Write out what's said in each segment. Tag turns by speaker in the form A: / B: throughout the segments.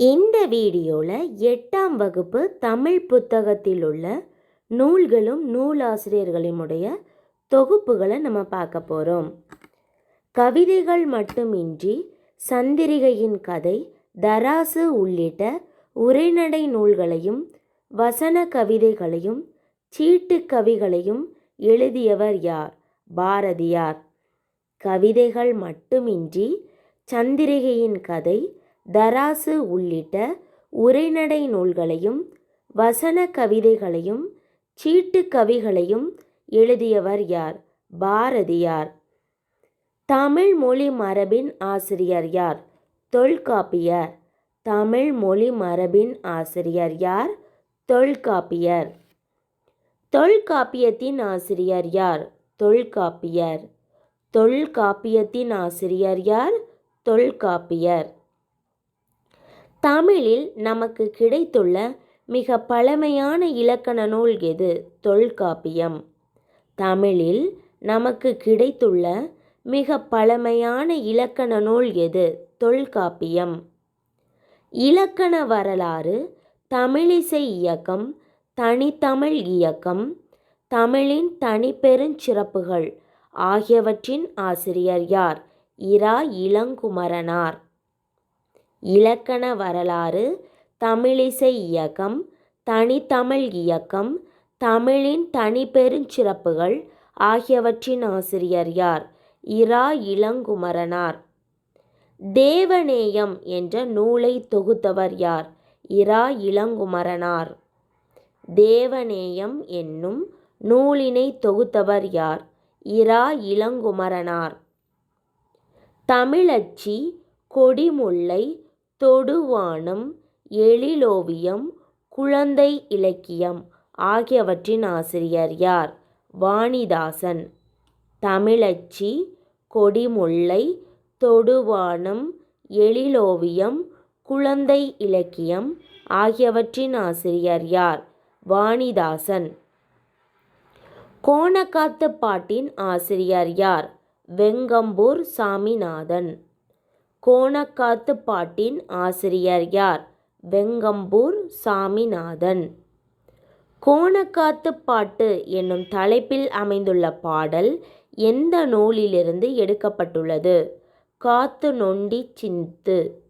A: இந்த வீடியோவில் எட்டாம் வகுப்பு தமிழ் புத்தகத்தில் உள்ள நூல்களும் நூலாசிரியர்களினுடைய தொகுப்புகளை நம்ம பார்க்க போகிறோம் கவிதைகள் மட்டுமின்றி சந்திரிகையின் கதை தராசு உள்ளிட்ட உரைநடை நூல்களையும் வசன கவிதைகளையும் சீட்டு கவிகளையும் எழுதியவர் யார்? பாரதியார். கவிதைகள் மட்டுமின்றி சந்திரிகையின் கதை தராசு உள்ளிட்ட உரைநடை நூல்களையும் வசன கவிதைகளையும் சீட்டு கவிகளையும் எழுதியவர் யார்? பாரதியார். தமிழ் மொழி மரபின் ஆசிரியர் யார்? தொல்காப்பியர். தமிழ் மொழி மரபின் ஆசிரியர் யார்? தொல்காப்பியர். தொல்காப்பியத்தின் ஆசிரியர் யார்? தொல்காப்பியர். தொல்காப்பியத்தின் ஆசிரியர் யார்? தொல்காப்பியர். தமிழில் நமக்கு கிடைத்துள்ள மிக பழமையான இலக்கண நூல் எது? தொல்காப்பியம். தமிழில் நமக்கு கிடைத்துள்ள மிக பழமையான இலக்கண நூல் எது? தொல்காப்பியம். இலக்கண வரலாறு தமிழிசை இயக்கம் தனித்தமிழ் இயக்கம் தமிழின் தனிப்பெருஞ்சிறப்புகள் ஆகியவற்றின் ஆசிரியர் யார்? இரா இளங்குமரனார். இலக்கண வரலாறு தமிழிசை இயக்கம் தனித்தமிழ் இயக்கம் தமிழின் தனிப்பெருஞ்சிறப்புகள் ஆகியவற்றின் ஆசிரியர் யார்? இரா இளங்குமரனார். தேவநேயம் என்ற நூலை தொகுத்தவர் யார்? இரா இளங்குமரனார். தேவநேயம் என்னும் நூலினை தொகுத்தவர் யார்? இரா இளங்குமரனார். தமிழச்சி கொடிமுல்லை தொடுவானம் எழிலோவியம் குழந்தை இலக்கியம் ஆகியவற்றின் ஆசிரியர் யார்? வாணிதாசன். தமிழச்சி கொடிமுல்லை தொடுவானம் எழிலோவியம் குழந்தை இலக்கியம் ஆகியவற்றின் ஆசிரியர் யார்? வாணிதாசன். கோணக்காத்து பாட்டின் ஆசிரியர் யார்? வெங்கம்பூர் சாமிநாதன். கோணக்காத்து பாட்டின் ஆசிரியர் யார்? வெங்கம்பூர் சாமிநாதன். கோணக்காத்து பாட்டு என்னும் தலைப்பில் அமைந்துள்ள பாடல் எந்த நூலிலிருந்து எடுக்கப்பட்டுள்ளது? காத்து நொண்டி சிந்து.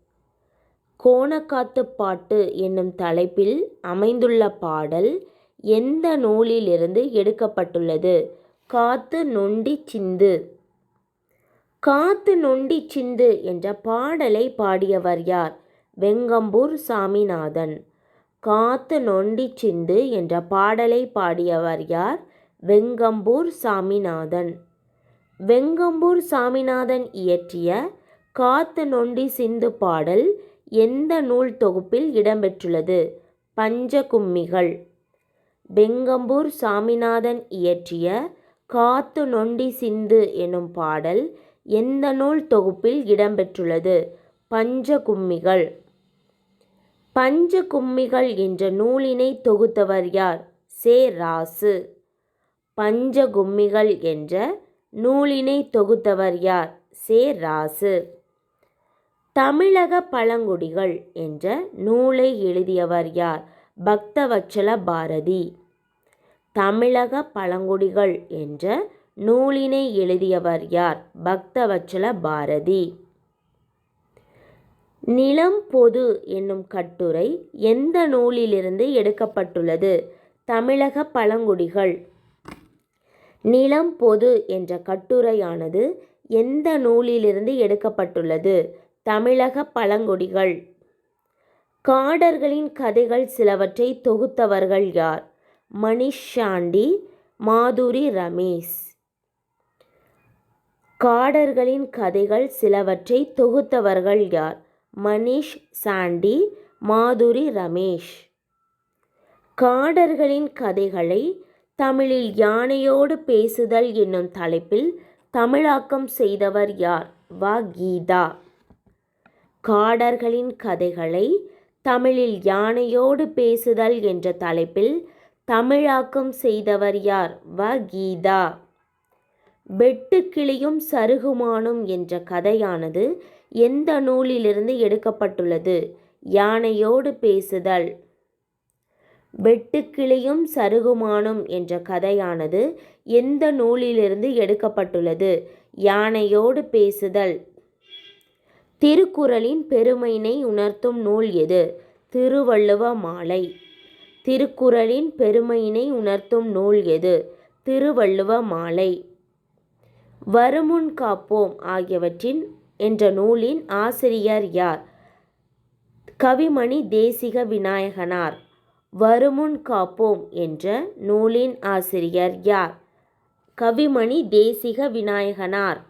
A: கோணக்காத்து பாட்டு என்னும் தலைப்பில் அமைந்துள்ள பாடல் எந்த நூலிலிருந்து எடுக்கப்பட்டுள்ளது? காத்து நொண்டி சிந்து. காத்து நொண்டி சிந்து என்ற பாடலை பாடியவர் யார்? வெங்கம்பூர் சாமிநாதன். காத்து நொண்டி சிந்து என்ற பாடலை பாடியவர் யார்? வெங்கம்பூர் சாமிநாதன். வெங்கம்பூர் சாமிநாதன் இயற்றிய காத்து நொண்டி சிந்து பாடல் எந்த நூல் தொகுப்பில் இடம்பெற்றுள்ளது? பஞ்சகும்மிகள். வெங்கம்பூர் சாமிநாதன் இயற்றிய காத்து நொண்டி சிந்து எனும் பாடல் எந்த நூல் தொகுப்பில் இடம்பெற்றுள்ளது? பஞ்சகும்மிகள். பஞ்சகும்மிகள் என்ற நூலினை தொகுத்தவர் யார்? சே. ராசு. பஞ்சகும்மிகள் என்ற நூலினை தொகுத்தவர் யார்? சே. ராசு. தமிழக பழங்குடிகள் என்ற நூலை எழுதியவர் யார்? பக்தவச்சல பாரதி. தமிழக பழங்குடிகள் என்ற நூலினை எழுதியவர் யார்? பக்தவச்சல பாரதி. நிலம் பொது என்னும் கட்டுரை எந்த நூலிலிருந்து எடுக்கப்பட்டுள்ளது? தமிழக பழங்குடிகள். நிலம் பொது என்ற கட்டுரையானது எந்த நூலிலிருந்து எடுக்கப்பட்டுள்ளது? தமிழக பழங்குடிகள். காடர்களின் கதைகள் சிலவற்றை தொகுத்தவர்கள் யார்? மணிஷாண்டி மாதுரி ரமேஷ். காடர்களின் கதைகள் சிலவற்றை தொகுத்தவர்கள் யார்? மணிஷ் சாண்டி மாதுரி ரமேஷ். காடர்களின் கதைகளை தமிழில் யானையோடு பேசுதல் என்னும் தலைப்பில் தமிழாக்கம் செய்தவர் யார்? வ. கீதா. காடர்களின் கதைகளை தமிழில் யானையோடு பேசுதல் என்ற தலைப்பில் தமிழாக்கம் செய்தவர் யார்? வ. கீதா. வெட்டுக்கிளியும் சருகுமானும் என்ற கதையானது எந்த நூலிலிருந்து எடுக்கப்பட்டுள்ளது? யானையோடு பேசுதல். வெட்டுக்கிளியும் சருகுமானும் என்ற கதையானது எந்த நூலிலிருந்து எடுக்கப்பட்டுள்ளது? யானையோடு பேசுதல். திருக்குறளின் பெருமையினை உணர்த்தும் நூல் எது? திருவள்ளுவ மாலை. திருக்குறளின் பெருமையினை உணர்த்தும் நூல் எது? திருவள்ளுவ மாலை. வருமுன் காப்போம் ஆகியவற்றின் என்ற நூலின் ஆசிரியர் யார்? கவிமணி தேசிக விநாயகனார். வருமுன் காப்போம் என்ற நூலின் ஆசிரியர் யார்? கவிமணி தேசிக விநாயகனார்.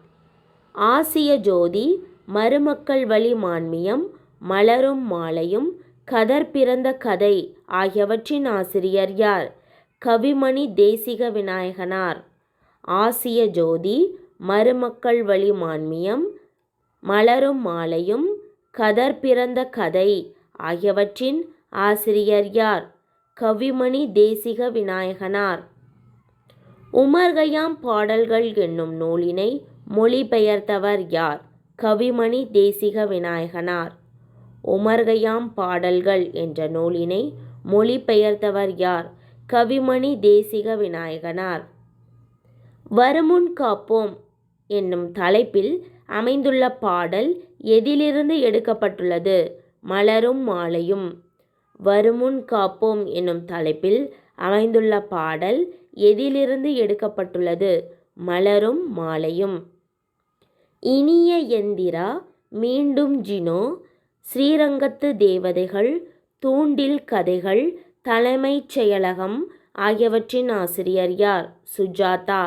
A: ஆசிய ஜோதி மருமக்கள் வழி மான்மியம் மலரும் மாலையும் கதர் பிறந்த கதை ஆகியவற்றின் ஆசிரியர் யார்? கவிமணி தேசிக விநாயகனார். ஆசிய ஜோதி மருமக்கள் வழி மான்மியம் மலரும் மாலையும் கதர் பிறந்த கதை ஆகியவற்றின் ஆசிரியர் யார்? கவிமணி தேசிக விநாயகனார். உமர்கயாம் பாடல்கள் என்னும் நூலினை மொழிபெயர்த்தவர் யார்? கவிமணி தேசிக விநாயகனார். உமர்கயாம் பாடல்கள் என்ற நூலினை மொழிபெயர்த்தவர் யார்? கவிமணி தேசிக விநாயகனார். வருமுன் காப்போம். என்னும் தலைப்பில் அமைந்துள்ள பாடல் எதிலிருந்து எடுக்கப்பட்டுள்ளது? மலரும் மாலையும். வருமுன் காப்போம் என்னும் தலைப்பில் அமைந்துள்ள பாடல் எதிலிருந்து எடுக்கப்பட்டுள்ளது? மலரும் மாலையும். இனிய எந்திரா மீண்டும் ஜினோ. ஸ்ரீரங்கத்து தேவதைகள் தூண்டில் கதைகள் தலைமைச் செயலகம் ஆகியவற்றின் ஆசிரியர் யார்? சுஜாதா.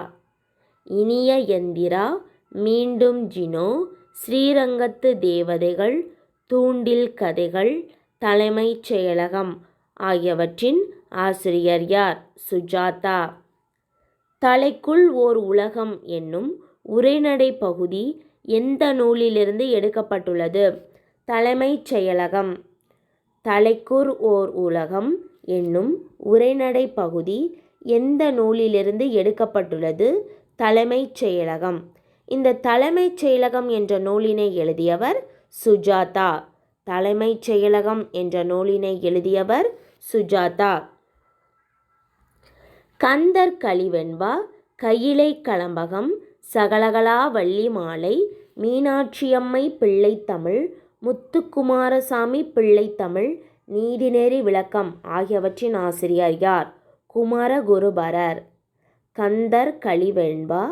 A: இனிய எந்திரா மீண்டும் ஜினோ ஸ்ரீரங்கத்து தேவதைகள் தூண்டில் கதைகள் தலைமைச் செயலகம் ஆகியவற்றின் ஆசிரியர் யார்? சுஜாதா. தலைக்குள் ஓர் உலகம் என்னும் உரைநடை பகுதி எந்த நூலிலிருந்து எடுக்கப்பட்டுள்ளது? தலைமைச் செயலகம். தலைக்குர் ஓர் உலகம் என்னும் உரைநடை பகுதி எந்த நூலிலிருந்து எடுக்கப்பட்டுள்ளது? தலைமைச் செயலகம். இந்த தலைமைச் செயலகம் என்ற நூலினை எழுதியவர் சுஜாதா. தலைமைச் செயலகம் என்ற நூலினை எழுதியவர் சுஜாதா. கந்தர் கலிவெண்பா கையிலை களம்பகம் சகலகலா வள்ளி மாலை மீனாட்சியம்மை பிள்ளைத்தமிழ் முத்துக்குமாரசாமி பிள்ளைத்தமிழ் நீதிநெறி விளக்கம் ஆகியவற்றின் ஆசிரியர் யார்? குமரகுருபரர். கந்தர் கலிவெண்பா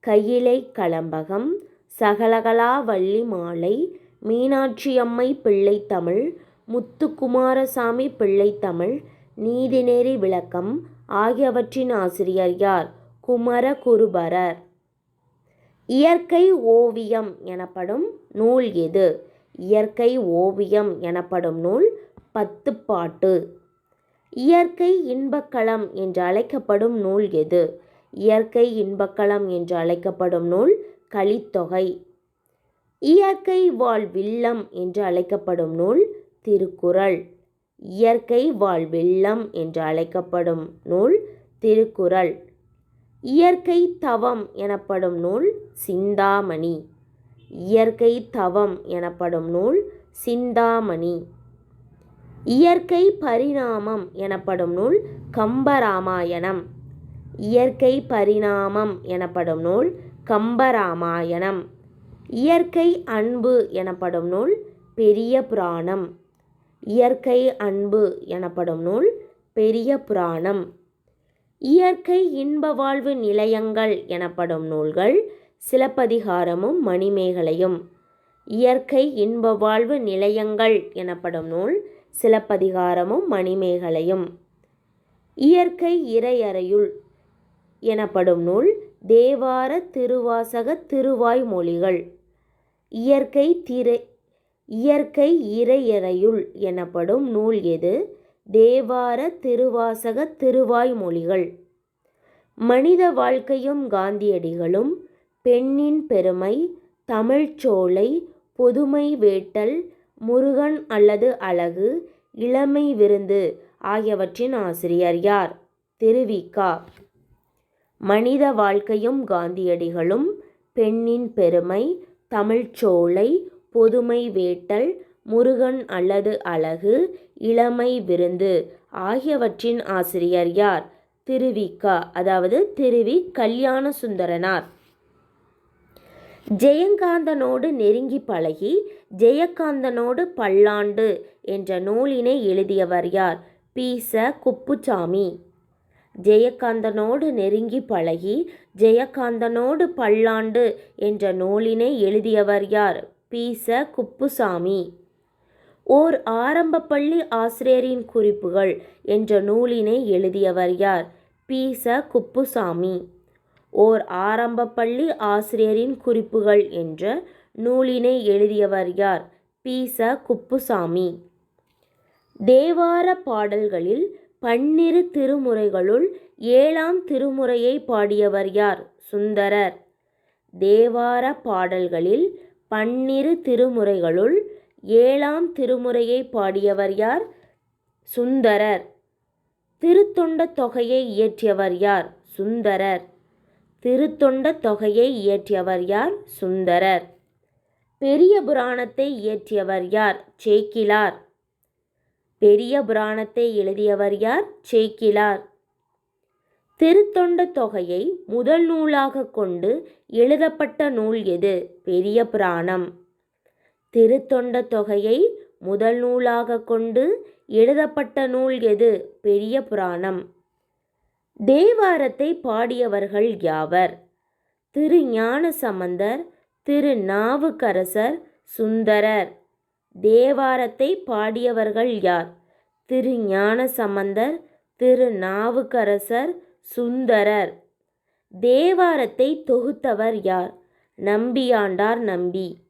A: கையிலை களம்பகம் சகலகலா வள்ளி மாலை மீனாட்சியம்மை பிள்ளைத்தமிழ் முத்துக்குமாரசாமி பிள்ளைத்தமிழ் நீதிநெறி விளக்கம் ஆகியவற்றின் ஆசிரியர் யார்? குமரகுருபரர் இயற்கை ஓவியம் எனப்படும் நூல் எது? இயற்கை ஓவியம் எனப்படும் நூல் பத்துப்பாட்டு. இயற்கை இன்பக்களம் என்று அழைக்கப்படும் நூல் எது? இயற்கை இன்பக்களம் என்று அழைக்கப்படும் நூல் கலித்தொகை இயற்கை வாழ்வில்லம் என்று அழைக்கப்படும் நூல் திருக்குறள். இயற்கை வாழ்வில்லம் என்று அழைக்கப்படும் நூல் திருக்குறள். இயற்கை தவம் எனப்படும் நூல் சிந்தாமணி. இயற்கை தவம் எனப்படும் நூல் சிந்தாமணி. இயற்கை பரிணாமம் எனப்படும் நூல் கம்பராமாயணம். இயற்கை பரிணாமம் எனப்படும் நூல் கம்பராமாயணம். இயற்கை அன்பு எனப்படும் நூல் பெரிய புராணம். இயற்கை அன்பு எனப்படும் நூல் பெரிய புராணம். இயற்கை இன்ப வாழ்வு நிலையங்கள் எனப்படும் நூல்கள் சிலப்பதிகாரமும் மணிமேகலையும். இயற்கை இன்ப வாழ்வு நிலையங்கள் எனப்படும் நூல் சிலப்பதிகாரமும் மணிமேகலையும். இயற்கை இறையறையுள் எனப்படும் நூல் தேவார திருவாசக திருவாய்மொழிகள் இயற்கை திரை இயற்கை இறையறையுள் எனப்படும் நூல் எது? தேவார திருவாசக திருவாய்மொழிகள் மனித வாழ்க்கையும் காந்தியடிகளும் பெண்ணின் பெருமை தமிழ்ச்சோலை பொதுமை வேட்டல் முருகன் அல்லது அழகு இளமை விருந்து ஆகியவற்றின் ஆசிரியர் யார்? திருவிக்கா மனித வாழ்க்கையும் காந்தியடிகளும் பெண்ணின் பெருமை தமிழ்ச்சோலை பொதுமை வேட்டல் முருகன் அல்லது அழகு இளமை விருந்து ஆகியவற்றின் ஆசிரியர் யார்? திருவிக்கா அதாவது திருவி கல்யாண சுந்தரனார் ஜெயகாந்தனோடு நெருங்கி பழகி ஜெயகாந்தனோடு பல்லாண்டு என்ற நூலினை எழுதியவர் யார்? பீச குப்புசாமி. ஜெயகாந்தனோடு நெருங்கி பழகி ஜெயகாந்தனோடு பல்லாண்டு என்ற நூலினை எழுதியவர் யார்? பீச குப்புசாமி. ஓர் ஆரம்ப பள்ளி ஆசிரியரின் குறிப்புகள் என்ற நூலினை எழுதியவர் யார்? பீச குப்புசாமி. ஓர் ஆரம்ப பள்ளி ஆசிரியரின் குறிப்புகள் என்ற நூலினை எழுதியவர் யார்? பீச குப்புசாமி. தேவார பாடல்களில் பன்னிரு திருமுறைகளுள் ஏழாம் திருமுறையை பாடியவர் யார்? சுந்தரர். தேவார பாடல்களில் பன்னிரு திருமுறைகளுள் ஏழாம் திருமுறையை பாடியவர் யார்? சுந்தரர். திருத்தொண்ட தொகையை இயற்றியவர் யார்? சுந்தரர். திருத்தொண்ட தொகையை இயற்றியவர் யார்? சுந்தரர். பெரிய புராணத்தை இயற்றியவர் யார்? சேக்கிலார். பெரிய புராணத்தை எழுதியவர் யார்? சேக்கிலார். திருத்தொண்ட தொகையை முதல் நூலாக கொண்டு எழுதப்பட்ட நூல் எது? பெரிய புராணம். திருத்தொண்ட தொகையை முதல் நூலாக கொண்டு எழுதப்பட்ட நூல் எது? பெரிய புராணம். தேவாரத்தை பாடியவர்கள் யாவர்? திரு ஞான சம்பந்தர் திரு நாவுக்கரசர் சுந்தரர். தேவாரத்தை பாடியவர்கள் யார்? திரு ஞான சம்பந்தர் திரு நாவுக்கரசர் சுந்தரர். தேவாரத்தை தொகுத்தவர் யார்? நம்பியாண்டார் நம்பி.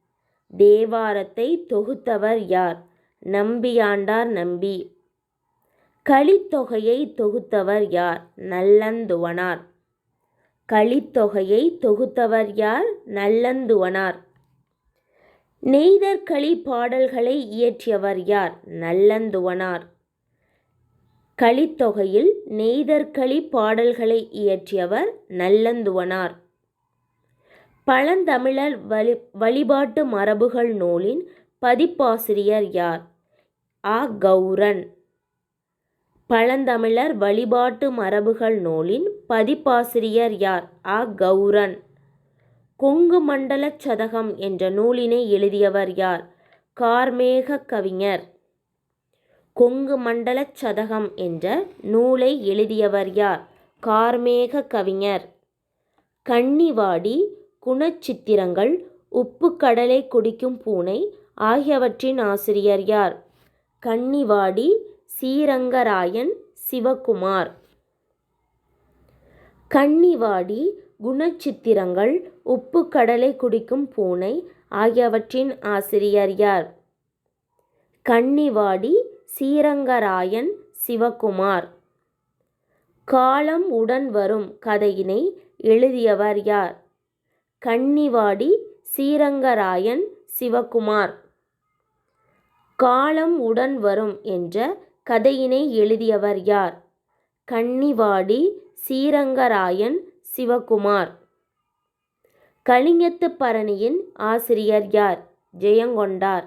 A: தேவாரத்தை தொகுத்தவர் யார்? நம்பியாண்டார் நம்பி. களித்தொகையை தொகுத்தவர் யார்? நல்லந்துவனார். களித்தொகையை தொகுத்தவர் யார்? நல்லந்துவனார். நெய்தர்களி பாடல்களை இயற்றியவர் யார்? நல்லந்துவனார். கலித்தொகையில் நெய்தர்களி பாடல்களை இயற்றியவர் நல்லந்துவனார். பழந்தமிழர் வழி வழிபாட்டு மரபுகள் நூலின் பதிப்பாசிரியர் யார்? ஆ. கௌரன். பழந்தமிழர் வழிபாட்டு மரபுகள் நூலின் பதிப்பாசிரியர் யார்? ஆ. கௌரன். கொங்கு மண்டல சதகம் என்ற நூலினை எழுதியவர் யார்? கார்மேக கவிஞர். கொங்கு மண்டல சதகம் என்ற நூலை எழுதியவர் யார்? கார்மேக கவிஞர். கன்னிவாடி குணச்சித்திரங்கள் உப்பு கடலை குடிக்கும் பூனை ஆகியவற்றின் ஆசிரியர் யார்? கன்னிவாடி ஸ்ரீரங்கராயன் சிவகுமார். கன்னிவாடி குணச்சித்திரங்கள் உப்பு கடலை குடிக்கும் பூனை ஆகியவற்றின் ஆசிரியர் யார்? கன்னிவாடி ஸ்ரீரங்கராயன் சிவகுமார். காலம் உடன் வரும் கதையினை எழுதியவர் யார்? கன்னிவாடி ஸ்ரீரங்கராயன் சிவகுமார். காலம் உடன் வரும் என்ற கதையினை எழுதியவர் யார்? கன்னிவாடி ஸ்ரீரங்கராயன் சிவகுமார். கலிங்கத்து பரணியின் ஆசிரியர் யார்? ஜெயங்கொண்டார்.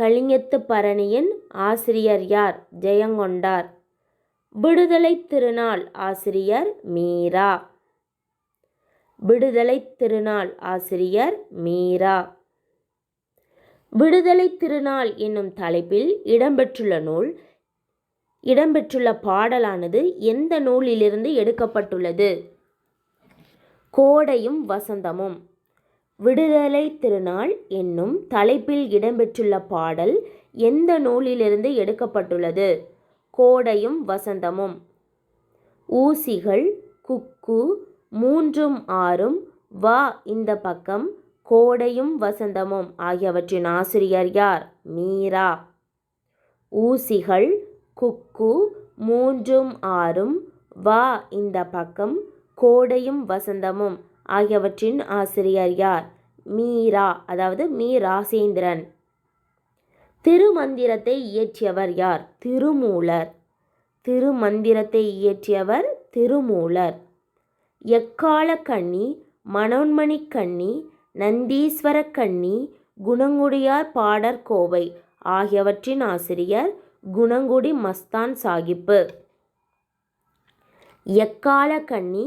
A: கலிங்கத்து பரணியின் ஆசிரியர் யார்? ஜெயங்கொண்டார். விடுதலை திருநாள் ஆசிரியர் மீரா. விடுதலை திருநாள் ஆசிரியர் மீரா. விடுதலை திருநாள் என்னும் தலைப்பில் இடம்பெற்றுள்ள நூல் இடம்பெற்றுள்ள பாடலானது எந்த நூலிலிருந்து எடுக்கப்பட்டுள்ளது? கோடையும் வசந்தமும். விடுதலை திருநாள் என்னும் தலைப்பில் இடம்பெற்றுள்ள பாடல் எந்த நூலிலிருந்து எடுக்கப்பட்டுள்ளது? கோடையும் வசந்தமும். ஊசிகள் குக்கு மூன்றும் ஆறும் வா இந்த பக்கம் கோடையும் வசந்தமும் ஆகியவற்றின் ஆசிரியர் யார்? மீரா. ஊசிகள் குக்கு மூன்றும் ஆறும் வா இந்த பக்கம் கோடையும் வசந்தமும் ஆகியவற்றின் ஆசிரியர் யார்? மீரா அதாவது மீ ராசேந்திரன் திருமந்திரத்தை இயற்றியவர் யார்? திருமூலர். திருமந்திரத்தை இயற்றியவர் திருமூலர். எக்கால கண்ணி மனோன்மணி கண்ணி நந்தீஸ்வர கண்ணி குணங்குடியார் பாடற்கோவை ஆகியவற்றின் ஆசிரியர் குணங்குடி மஸ்தான் சாகிப்பு. எக்கால கண்ணி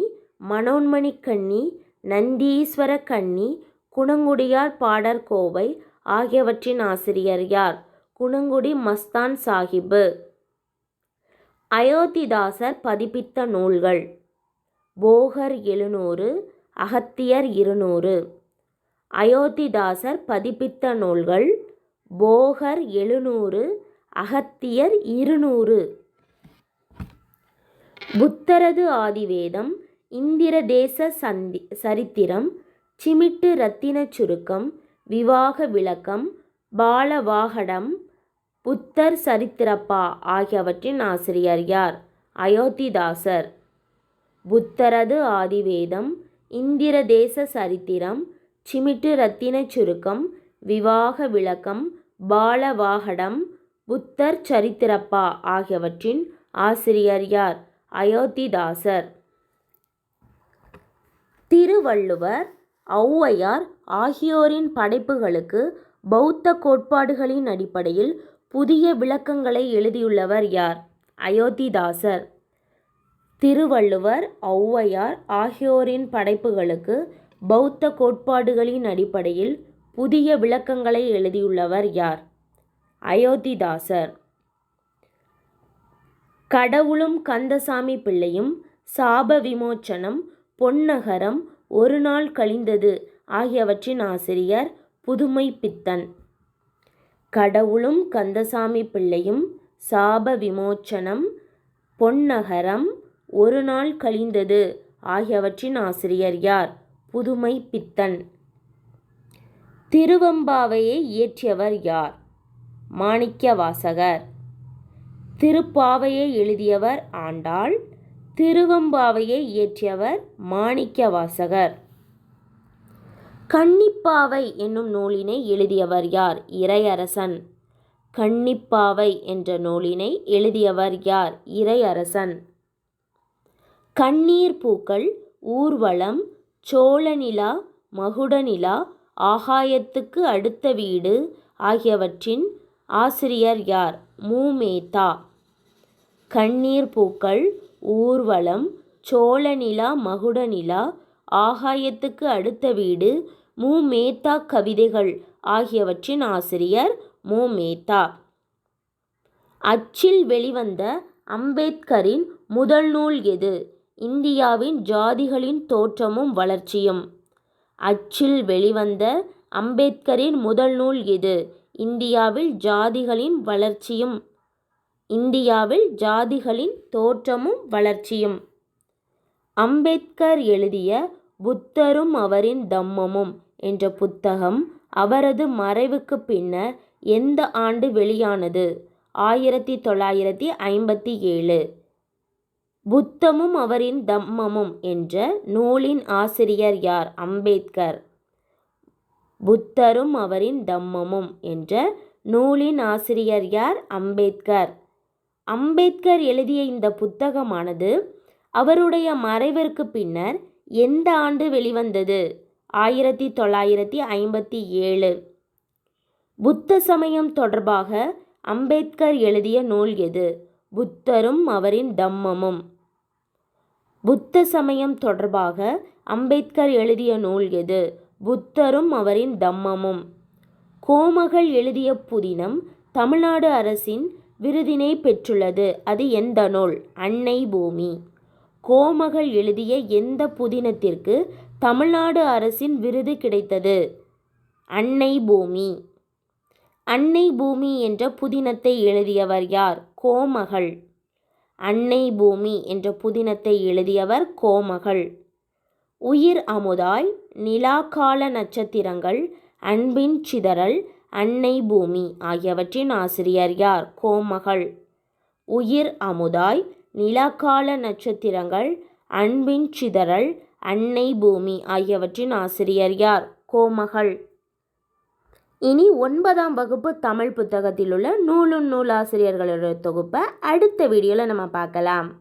A: மனோன்மணி கண்ணி நந்தீஸ்வர கண்ணி குணங்குடியார் பாடற் கோவை ஆகியவற்றின் ஆசிரியர் யார்? குணங்குடி மஸ்தான் சாகிபு அயோத்திதாசர் பதிப்பித்த நூல்கள். போகர் எழுநூறு அகத்தியர் இருநூறு. அயோத்திதாசர் பதிப்பித்த நூல்கள் போகர் எழுநூறு அகத்தியர் இருநூறு. புத்தரது ஆதிவேதம் இந்திர தேச சந்தி சரித்திரம் சிமிட்டு ரத்தின சுருக்கம் விவாக விளக்கம் பாலவாகடம் புத்தர் சரித்திரப்பா ஆகியவற்றின் ஆசிரியர் யார்? அயோத்திதாசர். புத்தரது ஆதிவேதம் இந்திர தேச சரித்திரம் சிமிட்டு ரத்தின சுருக்கம் விவாக விளக்கம் பாலவாகடம் புத்தர் சரித்திரப்பா ஆகியவற்றின் ஆசிரியர் யார்? அயோத்திதாசர். திருவள்ளுவர் ஔவையார் ஆகியோரின் படைப்புகளுக்கு பௌத்த கோட்பாடுகளின் அடிப்படையில் புதிய விளக்கங்களை எழுதியுள்ளவர் யார்? அயோத்திதாசர். திருவள்ளுவர் ஔவையார் ஆகியோரின் படைப்புகளுக்கு பௌத்த கோட்பாடுகளின் அடிப்படையில் புதிய விளக்கங்களை எழுதியுள்ளவர் யார்? அயோத்திதாசர். கடவுளும் கந்தசாமி பிள்ளையும் சாப விமோச்சனம் பொன்னகரம் ஒரு நாள் கழிந்தது ஆகியவற்றின் ஆசிரியர் புதுமை பித்தன். கடவுளும் கந்தசாமி பிள்ளையும் சாப விமோச்சனம் பொன்னகரம் ஒரு நாள் கழிந்தது ஆகியவற்றின் ஆசிரியர் யார்? புதுமை பித்தன். திருவம்பாவையை இயற்றியவர் யார்? மாணிக்கவாசகர். திருப்பாவையை எழுதியவர் ஆண்டாள். திருவம்பாவையை இயற்றியவர் மாணிக்கவாசகர். கன்னிப்பாவை என்னும் நூலினை எழுதியவர் யார்? இறையரசன். கன்னிப்பாவை என்ற நூலினை எழுதியவர் யார்? இறையரசன். கண்ணீர் பூக்கள் ஊர்வலம் சோழநிலா மகுடநிலா ஆகாயத்துக்கு அடுத்த வீடு ஆகியவற்றின் ஆசிரியர் யார்? மூமேதா கண்ணீர் பூக்கள் ஊர்வலம் சோழநிலா மகுடநிலா ஆகாயத்துக்கு அடுத்த வீடு மு மேத்தா கவிதைகள் ஆகியவற்றின் ஆசிரியர் மு மேத்தா அச்சில் வெளிவந்த அம்பேத்கரின் முதல் நூல் எது? இந்தியாவின் ஜாதிகளின் தோற்றமும் வளர்ச்சியும். அச்சில் வெளிவந்த அம்பேத்கரின் முதல் நூல் எது? இந்தியாவில் ஜாதிகளின் வளர்ச்சியும் இந்தியாவில் ஜாதிகளின் தோற்றமும் வளர்ச்சியும். அம்பேத்கர் எழுதிய புத்தரும் அவரின் தம்மமும் என்ற புத்தகம் அவரது மறைவுக்கு பின்னர் எந்த ஆண்டு வெளியானது? ஆயிரத்தி தொள்ளாயிரத்தி ஐம்பத்தி ஏழு. புத்தமும் அவரின் தம்மமும் என்ற நூலின் ஆசிரியர் யார்? அம்பேத்கர். புத்தரும் அவரின் தம்மமும் என்ற நூலின் ஆசிரியர் யார்? அம்பேத்கர். அம்பேத்கர் எழுதிய இந்த புத்தகமானது அவருடைய மறைவிற்கு பின்னர் எந்த ஆண்டு வெளிவந்தது? ஆயிரத்தி தொள்ளாயிரத்தி ஐம்பத்தி ஏழு. புத்த சமயம் தொடர்பாக அம்பேத்கர் எழுதிய நூல் எது? புத்தரும் அவரின் தம்மமும். புத்த சமயம் தொடர்பாக அம்பேத்கர் எழுதிய நூல் எது? புத்தரும் அவரின் தம்மமும். கோமகள் எழுதிய புதினம் தமிழ்நாடு அரசின் விருதினை பெற்றுள்ளது. அது எந்த நூல்? அன்னை பூமி. கோமகள் எழுதிய எந்த புதினத்திற்கு தமிழ்நாடு அரசின் விருது கிடைத்தது? அன்னை பூமி. அன்னை பூமி என்ற புதினத்தை எழுதியவர் யார்? கோமகள். அன்னை பூமி என்ற புதினத்தை எழுதியவர் கோமகள். உயிர் அமுதாய் நிலாக்கால நட்சத்திரங்கள் அன்பின் சிதறல் அன்னை பூமி ஆகியவற்றின் ஆசிரியர் யார்? கோமகள். உயிர் அமுதாய் நிலாக்கால நட்சத்திரங்கள் அன்பின் சிதறல் அன்னை பூமி ஆகியவற்றின் ஆசிரியர் யார்? கோமகள். இனி ஒன்பதாம் வகுப்பு தமிழ் புத்தகத்தில் உள்ள நூலும் நூலாசிரியர்களோட தொகுப்பை அடுத்த வீடியோவில் நம்ம பார்க்கலாம்.